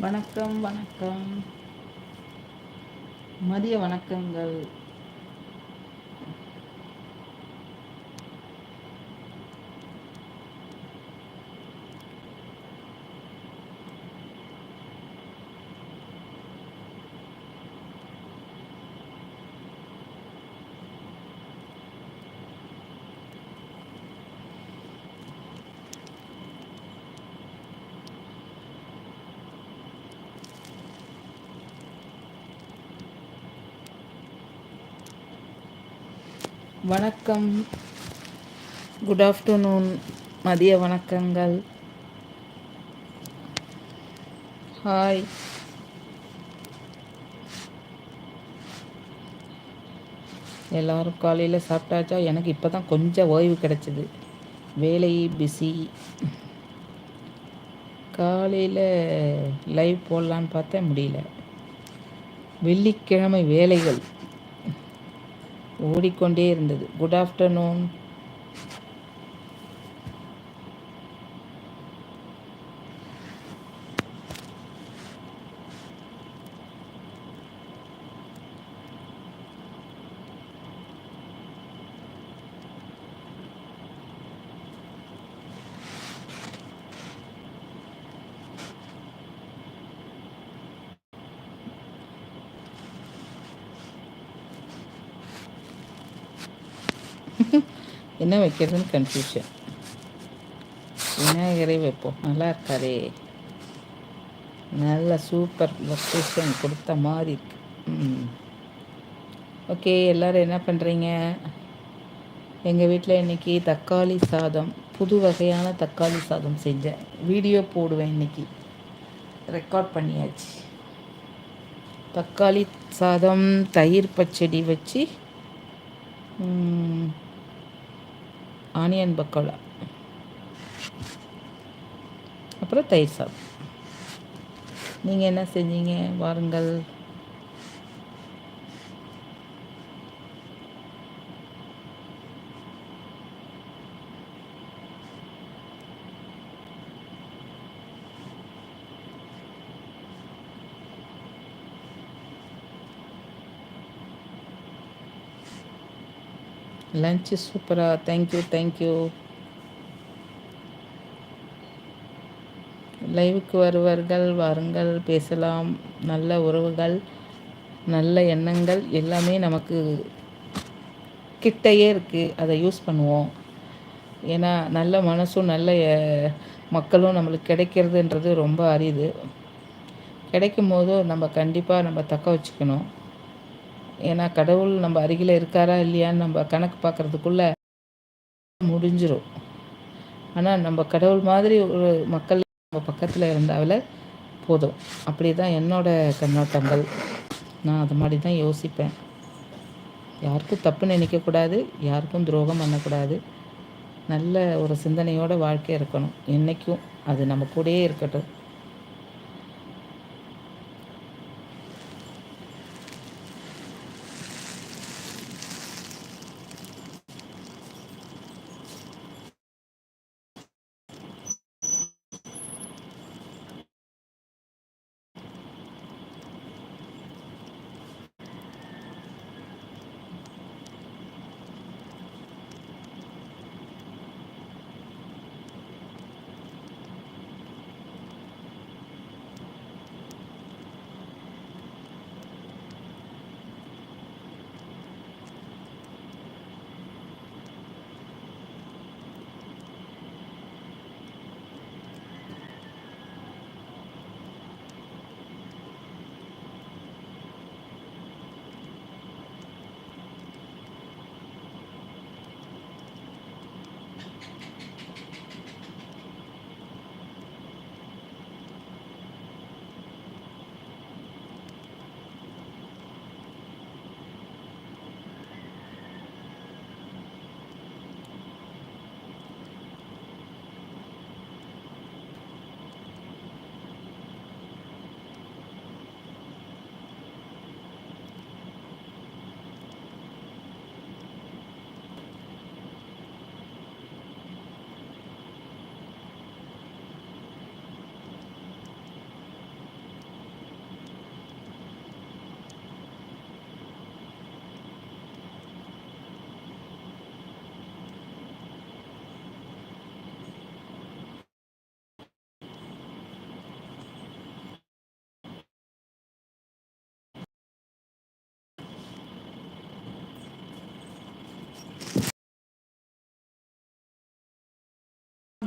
வணக்கம் வணக்கம். மதிய வணக்கங்கள். வணக்கம். குட் ஆஃப்டர்நூன் மதிய வணக்கங்கள். ஹாய் எல்லோரும் காலையில் சாப்பிட்டாச்சா? எனக்கு இப்போ தான் கொஞ்சம் ஓய்வு கிடச்சிது. வேலை பிஸி காலையில் லைவ் போடலான்னு பார்த்தேன் முடியல. வெள்ளிக்கிழமை வேலைகள். ஓடிக்கொண்டே இருந்தது. குட் ஆஃப்டர்நூன் என்ன வைக்கிறதுன்னு கன்ஃபியூஷன் விநாயகரை வைப்போம். நல்லா இருக்காரே நல்ல சூப்பர் லொக்கேஷன் கொடுத்த மாதிரி இருக்கு. ஓகே எல்லோரும் என்ன பண்ணுறீங்க எங்கள் வீட்டில் இன்றைக்கி தக்காளி சாதம் புது வகையான தக்காளி சாதம் செஞ்சேன். வீடியோ போடுவேன் இன்றைக்கி ரெக்கார்ட் பண்ணியாச்சு. தக்காளி சாதம் தயிர் பச்சடி வச்சு ஆனியன் பக்கோடா. அப்புறம் தயிர் சாதம். நீங்கள் என்ன செஞ்சீங்க? வாருங்கள். லஞ்சு சூப்பராக தேங்க்யூ தேங்க்யூ லைவுக்கு வருவார்கள் வாருங்கள் பேசலாம் நல்ல உறவுகள் நல்ல எண்ணங்கள் எல்லாமே நமக்கு கிட்டையே இருக்குது அதை யூஸ் பண்ணுவோம். ஏன்னா நல்ல மனசும் நல்ல மக்களும் நம்மளுக்கு கிடைக்கிறதுன்றது ரொம்ப அரியுது கிடைக்கும் போது நம்ம கண்டிப்பாக நம்ம தக்க வச்சுக்கணும். ஏன்னா கடவுள் நம்ம அருகில் இருக்காரா இல்லையான்னு நம்ம கணக்கு பார்க்குறதுக்குள்ளே முடிஞ்சிடும் ஆனால் நம்ம கடவுள் மாதிரி ஒரு மக்கள் நம்ம பக்கத்தில் இருந்தாவில் போதும். அப்படி தான் என்னோடய கண்ணோட்டங்கள். நான் அது மாதிரி தான் யோசிப்பேன். யாருக்கும் தப்பு நினைக்கக்கூடாது யாருக்கும் துரோகம் பண்ணக்கூடாது நல்ல ஒரு சிந்தனையோட வாழ்க்கை இருக்கணும். என்றைக்கும் அது நம்ம கூடயே இருக்கட்டும்.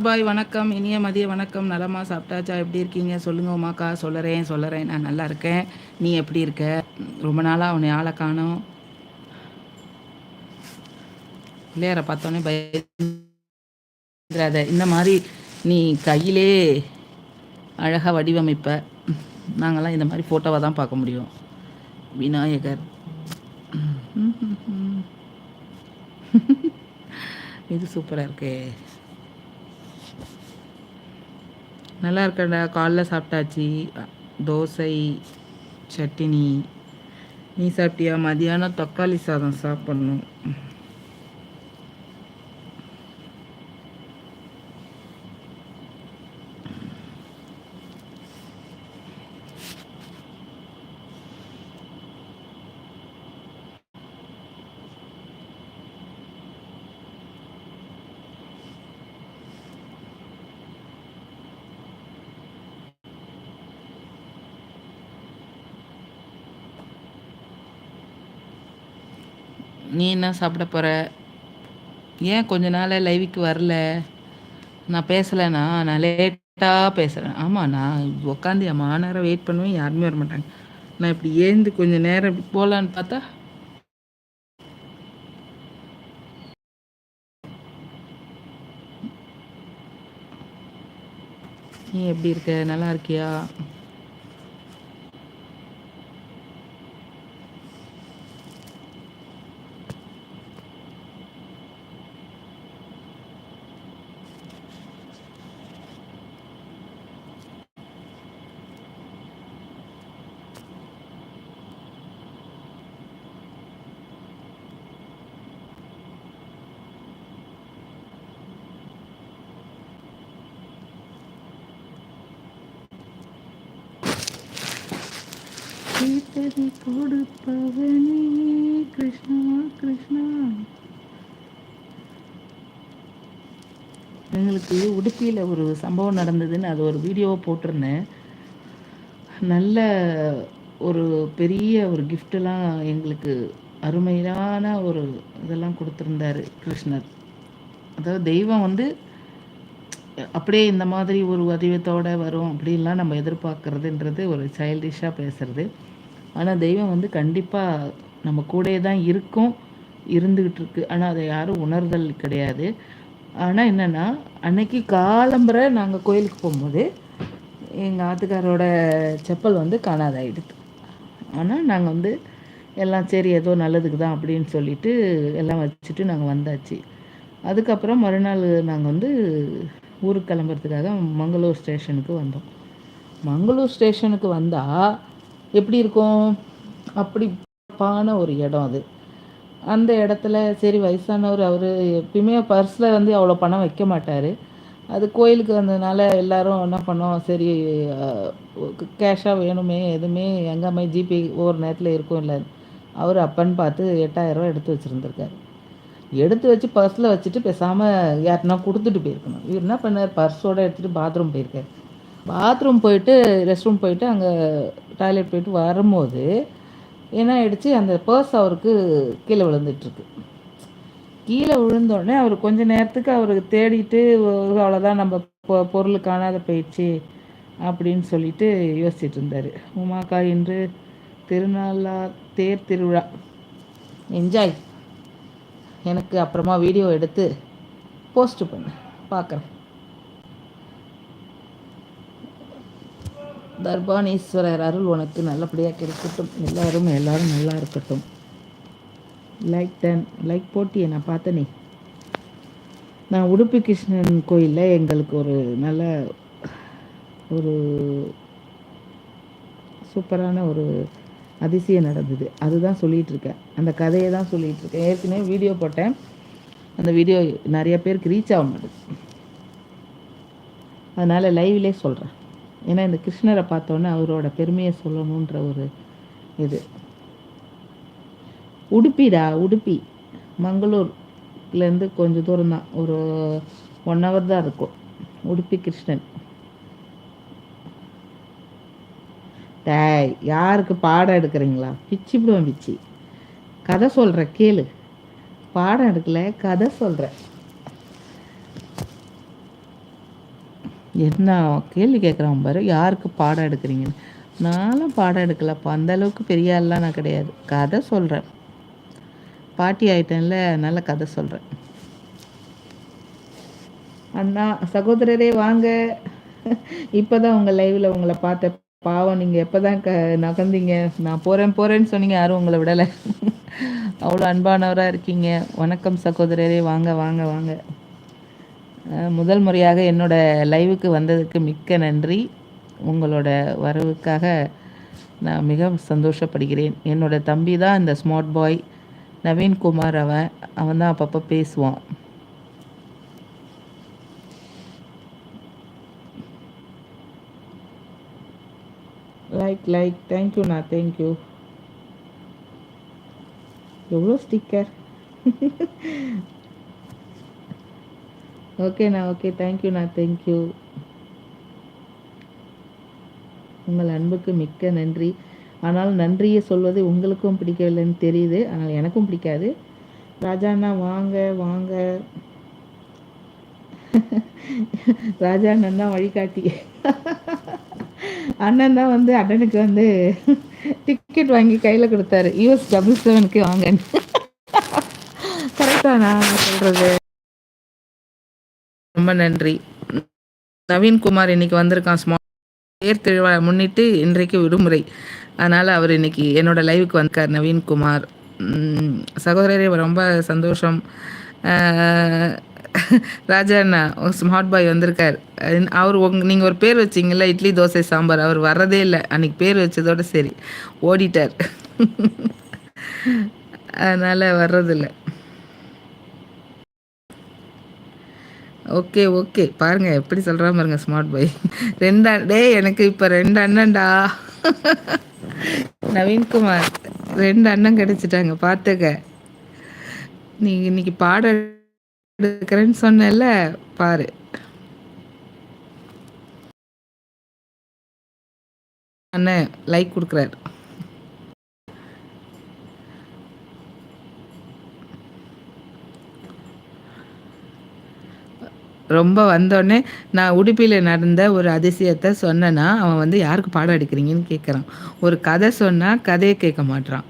பாய் வணக்கம். இனிய மதிய வணக்கம். நலமா சாப்பிட்டாச்சா? எப்படி இருக்கீங்க? சொல்லுங்க உமாக்கா. சொல்லறேன் சொல்லறேன். நான் நல்லா இருக்கேன். நீ எப்படி இருக்க? ரொம்ப நாளாக அவனை ஆளை காணும். பிள்ளையாரை பார்த்தோன்னே பயந்துடாத இந்த மாதிரி நீ கையிலே அழகாக வடிவமைப்ப. நாங்கள்லாம் இந்த மாதிரி ஃபோட்டோவை தான் பார்க்க முடியும். விநாயகர். இது சூப்பராக இருக்கே. நல்லா இருக்கடா காலைல சாப்பிட்டாச்சு. தோசை சட்டினி. நீ சாப்பிட்டியா? மதியானம் தக்காளி சாதம் சாப்பிட்ணும். நீ என்ன சாப்பிட போகிற ஏன் கொஞ்ச நாள் லைவுக்கு வரல? நான் பேசலைண்ணா நான் லேட்டாக பேசுகிறேன் ஆமாம் நான் உட்காந்து என் நேரம் வெயிட் பண்ணுவேன் யாருமே வர மாட்டாங்க நான் இப்படி ஏந்து கொஞ்சம் நேரம் இப்படி போகலான்னு பார்த்தா நீ எப்படி இருக்க? நல்லா இருக்கியா? கேட்டதை கொடுப்பவனே கிருஷ்ணா கிருஷ்ணா. எங்களுக்கு உடுப்பியில் ஒரு சம்பவம் நடந்ததுன்னு அது ஒரு வீடியோவை போட்டிருந்தேன். நல்ல ஒரு பெரிய ஒரு கிஃப்டெல்லாம் எங்களுக்கு அருமையான ஒரு இதெல்லாம் கொடுத்துருந்தாரு கிருஷ்ணர். அதாவது தெய்வம் வந்து அப்படியே இந்த மாதிரி ஒரு உதவியத்தோடு வரும் அப்படின்லாம் நம்ம எதிர்பார்க்குறதுன்றது ஒரு சைல்டிஷாக பேசுகிறது ஆனால் தெய்வம் வந்து கண்டிப்பாக நம்ம கூடயே தான் இருக்கும் இருந்துக்கிட்டு இருக்கு. ஆனால் அதை யாரும் உணர்தல் கிடையாது. ஆனால் என்னென்னா அன்னைக்கு காலம்பரை நாங்கள் கோயிலுக்கு போகும்போது எங்கள் ஆத்துக்காரோட செப்பல் வந்து காணாதாயிடுது ஆனால் நாங்கள் வந்து எல்லாம் சரி ஏதோ நல்லதுக்கு தான் அப்படின்னு சொல்லிட்டு எல்லாம் வச்சுட்டு நாங்கள் வந்தாச்சு. அதுக்கப்புறம் மறுநாள் நாங்கள் வந்து ஊருக்கு கிளம்புறதுக்காக மங்களூர் ஸ்டேஷனுக்கு வந்தோம். மங்களூர் ஸ்டேஷனுக்கு வந்தால் எப்படி இருக்கும்? அப்படி பான ஒரு இடம் அது. அந்த இடத்துல சரி வயசானவர் அவர் எப்பயுமே பர்ஸில் வந்து அவ்வளோ பணம் வைக்க மாட்டார். அது கோயிலுக்கு வந்ததுனால எல்லாரும் என்ன பண்ணோம் சரி கேஷாக வேணுமே எதுவுமே எங்கேயுமே ஜிபே ஒவ்வொரு நேரத்தில் இருக்கும் இல்லை. அவர் அப்பன்னு பார்த்து எட்டாயிரரூவா எடுத்து வச்சுருந்துருக்காரு. எடுத்து வச்சு பர்ஸில் வச்சுட்டு பேசாமல் யாருன்னா கொடுத்துட்டு போயிருக்கணும். இவர் என்ன பண்ணார்? பர்ஸோடு எடுத்துகிட்டு பாத்ரூம் போயிருக்கார். பாத்ரூம் போயிட்டு ரெஸ்ட் ரூம் போயிட்டு அங்கே டாய்லெட் போயிட்டு வரும்போது என்ன ஆயிடுச்சு? அந்த பர்ஸ் அவருக்கு கீழே விழுந்துட்டுருக்கு. கீழே விழுந்தோடனே அவர் கொஞ்ச நேரத்துக்கு அவருக்கு தேடிட்டு அவ்வளோதான் நம்ம பொருள் காணாத போயிடுச்சு அப்படின்னு சொல்லிட்டு யோசிச்சுட்டு இருந்தார். உமாக்கா இன்று திருநாளா தேர் திருவிழா. என்ஜாய் எனக்கு அப்புறமா வீடியோ எடுத்து போஸ்ட் பண்ணு. பார்க்குறேன் தர்பானீஸ்வரர் அருள் உனக்கு நல்லபடியாக கிடைக்கட்டும் எல்லாரும் எல்லாரும் நல்லா இருக்கட்டும். லைக் டன் லைக் போட்டியே நான் பார்த்தனே. நான் உடுப்பி கிருஷ்ணன் கோயிலில் எங்களுக்கு ஒரு நல்ல ஒரு சூப்பரான ஒரு அதிசயம் நடந்தது. அதுதான் சொல்லிகிட்டு இருக்கேன் அந்த கதையை தான் சொல்லிகிட்டு இருக்கேன் ஏற்கனவே வீடியோ போட்டேன். அந்த வீடியோ நிறைய பேருக்கு ரீச் ஆக மாட்டேது அதனால் லைவ்லேயே சொல்கிறேன் ஏன்னா இந்த கிருஷ்ணரை பார்த்தோன்னே அவரோட பெருமையை சொல்லணுன்ற ஒரு இது. உடுப்பிடா உடுப்பி. மங்களூர்லேருந்து கொஞ்சம் தூரம் தான். ஒரு ஒன் ஹவர் தான் இருக்கும். உடுப்பி கிருஷ்ணன். டேய் யாருக்கு பாடம் எடுக்கிறீங்களா? பிச்சு விடுவேன் பிச்சு. கதை சொல்கிற கேளு. பாடம் எடுக்கல கதை சொல்கிறேன் என்ன கேள்வி கேட்குறான் பாரு. யாருக்கு பாடம் எடுக்கிறீங்கன்னு? நானும் பாடம் எடுக்கலப்பா. அந்த அளவுக்கு பெரிய ஆள்லாம் நான் கிடையாது. கதை சொல்கிறேன் பாட்டி ஆயிட்டேன்ல நல்ல கதை சொல்கிறேன் அண்ணா சகோதரரே வாங்க. இப்போதான் உங்கள் லைவில் உங்களை பார்த்த பாவம் நீங்கள் எப்போ தான் க நகர்ந்தீங்க? நான் போகிறேன் போகிறேன்னு சொன்னீங்க யாரும் உங்களை விடலை. அவ்வளோ அன்பானவராக இருக்கீங்க. வணக்கம் சகோதரரே. வாங்க வாங்க வாங்க. முதல் முறையாக என்னோட லைவுக்கு வந்ததுக்கு மிக்க நன்றி. உங்களோட வரவுக்காக நான் மிக சந்தோஷப்படுகிறேன். என்னோட தம்பி தான் இந்த ஸ்மார்ட் பாய் நவீன்குமார் அவன். அவன் தான் அப்பப்போ பேசுவான். லைக் லைக் தேங்க்யூண்ணா தேங்க்யூ எவ்வளோ ஸ்டிக்கர் ஓகேண்ணா ஓகே தேங்க்யூண்ணா தேங்க்யூ உங்கள் அன்புக்கு மிக்க நன்றி. ஆனால் நன்றியை சொல்வது உங்களுக்கும் பிடிக்கவில்லைன்னு தெரியுது. ஆனால் எனக்கும் பிடிக்காது. ராஜாண்ணா வாங்க வாங்க. ராஜா அண்ணன் தான் வழிகாட்டி. அண்ணன் தான் வந்து அண்ணனுக்கு வந்து டிக்கெட் வாங்கி கையில் கொடுத்தாரு. யூஎஸ் டபுள் செவனுக்கு வாங்க கரெக்டாண்ணா சொல்கிறது சொல்றது? ரொம்ப நன்றி. நவீன்குமார் இன்னைக்கு வந்திருக்கான். ஸ்மா தேர் திருவிழா முன்னிட்டு இன்றைக்கு விடுமுறை. அதனால் அவர் இன்னைக்கு என்னோட லைவுக்கு வந்திருக்கார் நவீன்குமார். சகோதரரே ரொம்ப சந்தோஷம். ராஜா அண்ணா ஸ்மார்ட் பாய் வந்திருக்கார். அவர் உங் நீங்கள் ஒரு பேர் வச்சிங்கள இட்லி தோசை சாம்பார். அவர் வர்றதே இல்லை. அன்றைக்கி பேர் வச்சதோட சரி ஓடிட்டார். அதனால் வர்றதில்லை. Okay okay. பாருங்க எப்படி சொல்கிறா பாருங்க ஸ்மார்ட் பாய் ரெண்டு டே எனக்கு இப்போ ரெண்டு அண்ணன்டா. நவீன்குமார் ரெண்டு அண்ணன் கிடைச்சிட்டாங்க பார்த்துக்க நீ இன்னைக்கு பாட எடுக்கிறேன்னு சொன்னல பாரு. அண்ணன் லைக் கொடுக்குறாரு. ரொம்ப வந்தோடனே நான் உடுப்பியில் நடந்த ஒரு அதிசயத்தை சொன்னேன்னா அவன் வந்து யாருக்கு பாடம் எடுக்கிறீங்கன்னு கேட்குறான் ஒரு கதை சொன்னால் கதையை கேட்க மாட்டான்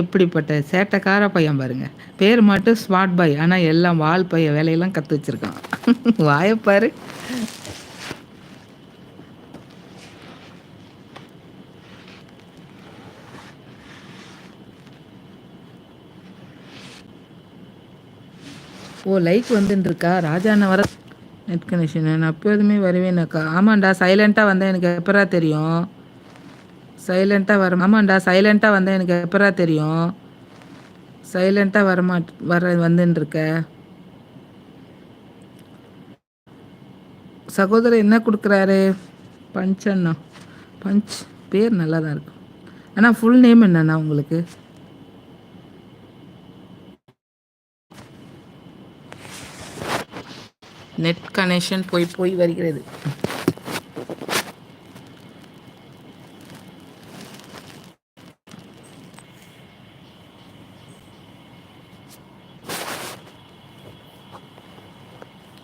எப்படிப்பட்ட சேட்டைக்கார பையன் பாருங்க. பேர் மட்டும் ஸ்மார்ட் பாய். ஆனால் எல்லாம் வால் பையன் வேலையெல்லாம் கற்று வச்சுருக்கான். வாயப்பாரு ஓ லைக் வந்துட்டுருக்கா ராஜா அண்ணன் வர நெட் கனெக்ஷன் நான் எப்போதுமே வருவேனாக்கா. ஆமாண்டா சைலண்ட்டாக வந்தால் எனக்கு எப்பரா தெரியும்? சைலண்ட்டாக வர ஆமாண்டா சைலண்ட்டாக வந்தால் எனக்கு எப்பரா தெரியும்? சைலண்ட்டாக வரமாட் வர வந்துட்டுருக்க சகோதரர் என்ன கொடுக்குறாரு? பஞ்சண்ணா. பஞ்ச் பேர் நல்லா தான் இருக்கும். ஆனால் ஃபுல் நேம் என்னண்ணா உங்களுக்கு? நெட் கனெக்ஷன் போய் போய் வருகிறது.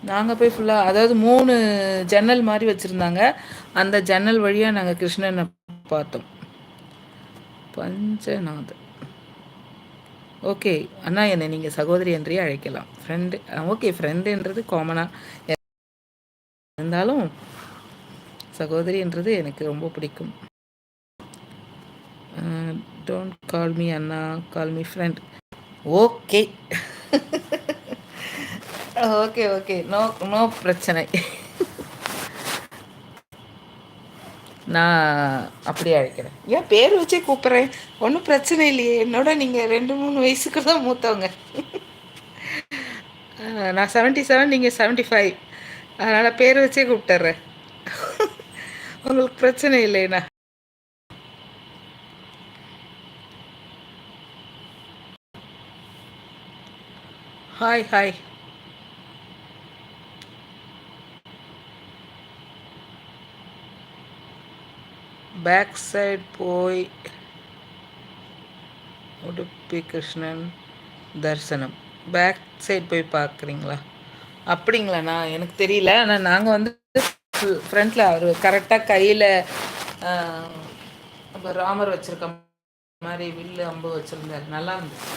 நாங்கள் போய் ஃபுல்லாக அதாவது மூணு ஜன்னல் மாதிரி வச்சுருந்தாங்க. அந்த ஜன்னல் வழியாக நாங்கள் கிருஷ்ணனை பார்த்தோம். பஞ்சநாதன். ஓகே அண்ணா என்னை நீங்கள் சகோதரி என்றே அழைக்கலாம். ஃப்ரெண்டு ஓகே ஃப்ரெண்டுன்றது காமனாக இருந்தாலும் சகோதரின்றது எனக்கு ரொம்ப பிடிக்கும். Don't call me Anna call me friend okay. Okay okay. No no பிரச்சனை. நான் அப்படியே அழைக்கிறேன். ஏன் பேர் வச்சே கூப்பிட்றேன்? ஒன்றும் பிரச்சனை இல்லையே. என்னோட நீங்கள் ரெண்டு மூணு வயசுக்கு தான் மூத்தவங்க. நான் செவன்ட்டி செவன் நீங்கள் செவன்ட்டி ஃபைவ் அதனால் பேர் வச்சே கூப்பிட்டுறேன். உங்களுக்கு பிரச்சனை இல்லைண்ணா ஹாய் ஹாய் பேக் சைட் போய் உடுப்பி கிருஷ்ணன் தரிசனம். பேக் சைட் போய் பார்க்குறீங்களா? அப்படிங்களாண்ணா? எனக்கு தெரியல. ஆனால் நாங்கள் வந்து ஃபுல் ஃப்ரண்ட்டில் அவர் கரெக்டாக கையில் ராமர் வச்சுருக்க மாதிரி வில்லு அம்பு வச்சுருந்தார். நல்லா இருந்துச்சு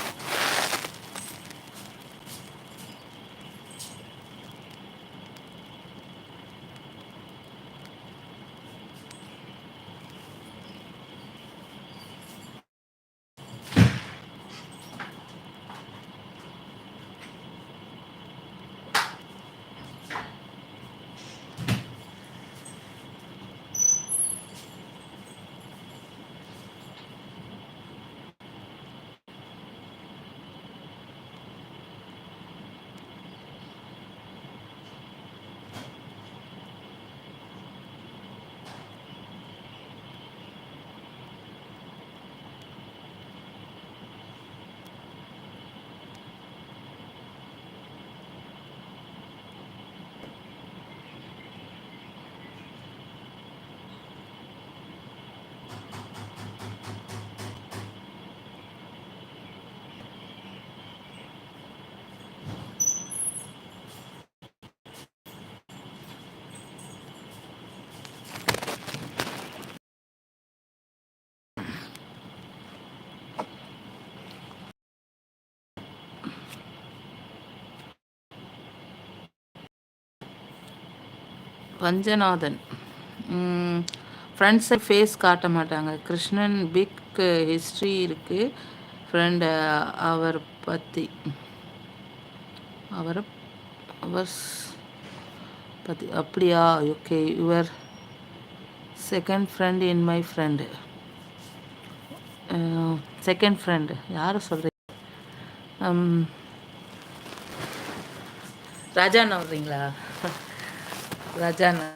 பஞ்சநாதன். ஃப்ரெண்ட்ஸை ஃபேஸ் காட்ட மாட்டாங்க. கிருஷ்ணன் பிக் ஹிஸ்ட்ரி இருக்குது ஃப்ரெண்டு அவர் பற்றி அவரை அவர் பற்றி அப்படியா? Okay your second friend in my friend second friend யாரை சொல்கிறீங்க ராஜான்னு வர்றீங்களா? ராஜாண்ணா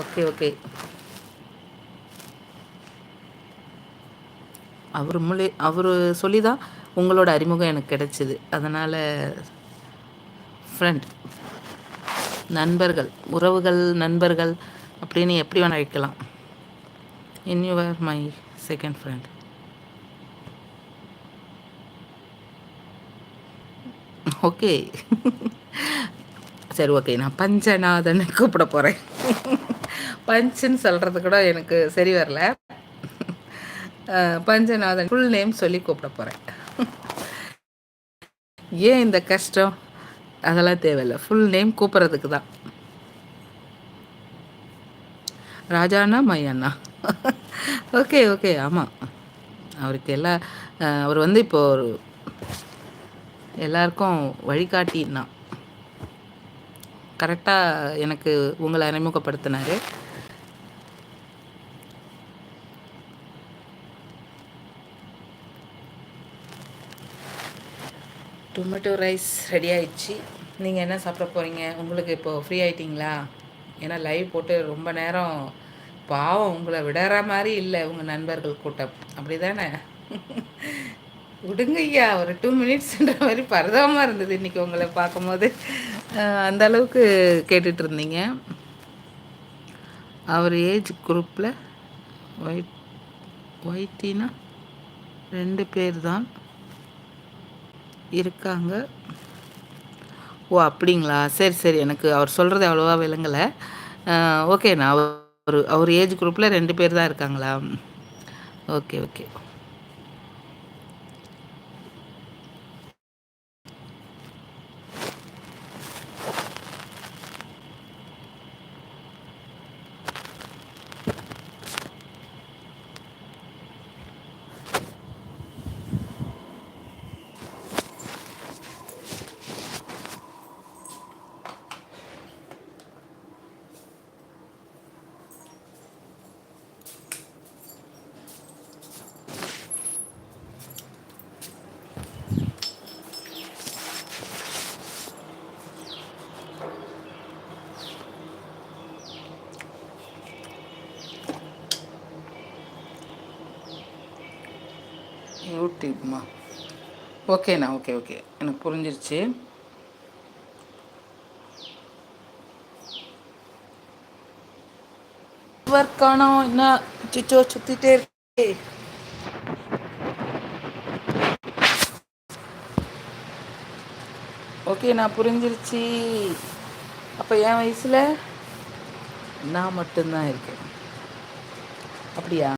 ஓகே ஓகே அவர் மூலி அவர் சொல்லி தான் உங்களோட அறிமுகம் எனக்கு கிடைச்சிது. அதனால் ஃப்ரெண்ட் நண்பர்கள் உறவுகள் நண்பர்கள் அப்படின்னு எப்படி வேணால் வைக்கலாம் in your my second friend okay சரி ஓகே நான் பஞ்சநாதன் கூப்பிட போகிறேன் பஞ்சுன்னு சொல்கிறது கூட எனக்கு சரி வரல. பஞ்சநாதன் ஃபுல் நேம் சொல்லி கூப்பிட போகிறேன் ஏன் இந்த கஷ்டம்? அதெல்லாம் தேவையில்லை. ஃபுல் நேம் கூப்பிட்றதுக்கு தான். ராஜாண்ணா மையண்ணா ஓகே ஓகே ஆமாம் அவருக்கு எல்லா அவர் வந்து இப்போ ஒரு எல்லாருக்கும் வழிகாட்டின்னா. கரெக்டாக எனக்கு உங்களை அறிமுகப்படுத்தினார். டொமேட்டோ ரைஸ் ரெடி ஆயிடுச்சு. நீங்கள் என்ன சாப்பிட போகிறீங்க உங்களுக்கு இப்போது ஃப்ரீ ஆகிட்டிங்களா ஏன்னா லைவ் போட்டு ரொம்ப நேரம் பாவம் உங்களை விடற மாதிரி இல்லை உங்கள் நண்பர்கள் கூட்டம். அப்படி தானே விடுங்கய்யா ஒரு டூ மினிட்ஸ்ன்ற மாதிரி பரதமாக இருந்தது இன்றைக்கி உங்களை பார்க்கும்போது. அந்த அளவுக்கு கேட்டுட்டு இருந்தீங்க அவர் ஏஜ் குரூப்பில் ஒயிட் ஒயிட்டினா ரெண்டு பேர் தான் இருக்காங்க. ஓ அப்படிங்களா? சரி சரி. எனக்கு அவர் சொல்கிறது அவ்வளோவா விளங்கலை. ஓகேண்ணா அவர் அவர் ஏஜ் குரூப்பில் ரெண்டு பேர் தான் இருக்காங்களா? Okay okay. யூடியூப்மா ஓகேண்ணா ஓகே ஓகே. எனக்கு புரிஞ்சிருச்சு. ஒர்க் காணோம் என்ன சுச்சோ சுற்றிட்டே இருக்கே. ஓகே நான் புரிஞ்சிருச்சு. அப்போ என் வயசில்? நான் மட்டும்தான் இருக்கேன். அப்படியா?